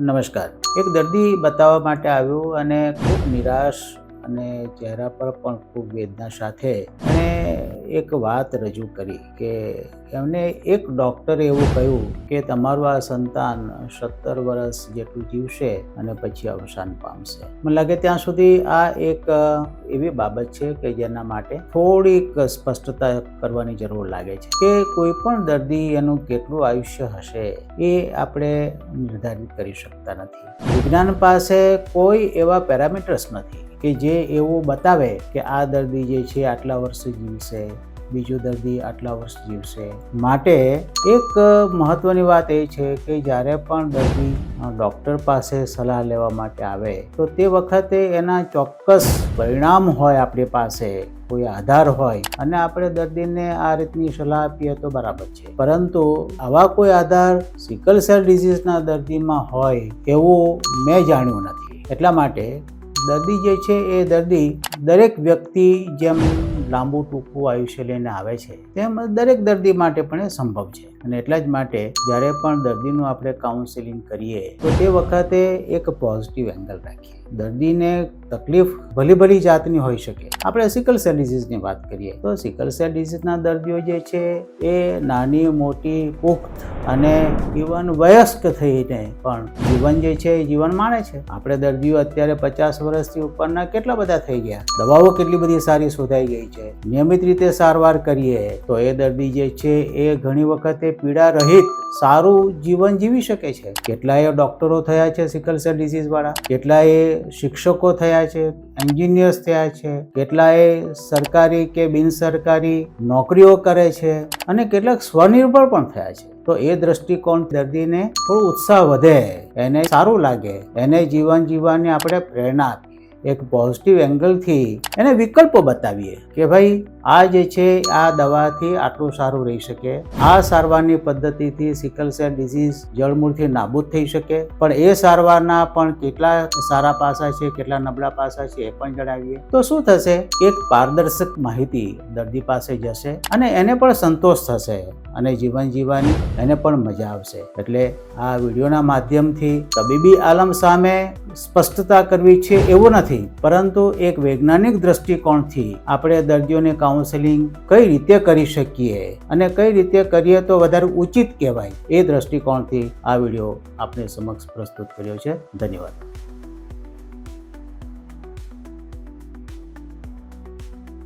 નમસ્કાર. એક દર્દી બતાવવા માટે આવ્યો અને ખૂબ નિરાશ અને ચહેરા પર પણ ખૂબ વેદના સાથે અને એક વાત રજૂ કરી કે એમને એક ડૉક્ટરે એવું કહ્યું કે તમારું આ સંતાન સત્તર વર્ષ જેટલું જીવશે અને પછી અવસાન પામશે. મને લાગે ત્યાં સુધી આ એક એવી બાબત છે કે જેના માટે થોડીક સ્પષ્ટતા કરવાની જરૂર લાગે છે કે કોઈ પણ દર્દી એનું કેટલું આયુષ્ય હશે એ આપણે નિર્ધારિત કરી શકતા નથી. વિજ્ઞાન પાસે કોઈ એવા પેરામીટર્સ નથી કે જે એવું બતાવે કે આ દર્દી જે છે આટલા વર્ષ જીવશે, બીજો દર્દી આટલા વર્ષ જીવશે. માટે એક મહત્વની વાત એ છે કે જ્યારે પણ દર્દી ડૉક્ટર પાસે સલાહ લેવા માટે આવે, તો તે વખતે એના ચોક્કસ પરિણામ હોય આપણી પાસે, કોઈ આધાર હોય, અને આપણે દર્દીને આ રીતની સલાહ આપીએ તો બરાબર છે. પરંતુ આવા કોઈ આધાર સિકલ સેલ ડિઝીઝના દર્દીમાં હોય, એવું મેં જાણ્યું નથી. એટલા માટે દર્દી જે છે એ દર્દી દરેક વ્યક્તિ જેમ લાંબુ ટૂંકું આયુષ્ય લઈને આવે છે, તેમ દરેક દર્દી માટે પણ એ સંભવ છે. અને એટલા જ માટે જ્યારે પણ દર્દીનું આપણે કાઉન્સેલિંગ કરીએ, તો તે વખતે એક પોઝિટિવ એંગલ રાખીએ. દર્દીને તકલીફ ભલી ભલી જાતની હોઈ શકે. આપણે સિકલ સેલ ડિઝીઝની વાત કરીએ, તો સિકલ સેલ ડિઝીઝના દર્દીઓ જે છે, એ નાની, મોટી, પુખ્ત અને ઇવન વયસ્ક થઈને પણ જીવન જે છે, એ જીવન માણે છે. આપણે દર્દીઓ અત્યારે પચાસ વર્ષથી ઉપરના કેટલા બધા થઈ ગયા? દવાઓ કેટલી બધી સારી શોધાઈ ગઈ છે? નિયમિત રીતે સારવાર કરીએ, તો એ દર્દી જે છે, એ ઘણી વખતે પીડા રહિત સારું જીવન જીવી શકે છે. કેટલાય ડોક્ટરો થયા છે સિકલ સેલ ડિઝીઝ વાળા, કેટલાય શિક્ષકો થયા છે એન્જિનિયર્સ થયા છે, કેટલાય સરકારી કે બિનસરકારી નોકરીઓ કરે છે અને કેટલાક સ્વનિર્ભર પણ થયા છે. તો એ દ્રષ્ટિકોણ દર્દીને થોડું ઉત્સાહ વધે, એને સારું લાગે, એને જીવન જીવવાની આપણે પ્રેરણા આપીએ. એક પોઝિટિવ એંગલથી એને વિકલ્પો બતાવીએ કે ભાઈ, આ જે છે, આ દવાથી આટલું સારું રહી શકે. આ સારવારની પદ્ધતિથી સિકલ સેલ ડિઝીઝ જળમૂળથી નાબૂદ થઈ શકે. પણ એ સારવારના પણ કેટલા સારા પાસા છે, કેટલા નબળા પાસા છે એ પણ જણાવીએ. તો શું થશે? એક પારદર્શક માહિતી દર્દી પાસે જશે અને એને પણ સંતોષ થશે અને જીવન જીવવાની એને પણ મજા આવશે. એટલે આ વિડીયોના માધ્યમથી તબીબી આલમ સામે સ્પષ્ટતા કરવી છે એવું નથી, પરંતુ એક વૈજ્ઞાનિક દ્રષ્ટિકોણથી આપણે દર્દીઓને કાઉન્સેલિંગ કઈ રીતે કરી શકીએ અને કઈ રીતે કરીએ તો વધારે ઉચિત કહેવાય એ દ્રષ્ટિકોણથી આ વીડિયો આપણે સમક્ષ પ્રસ્તુત કર્યો છે. ધન્યવાદ.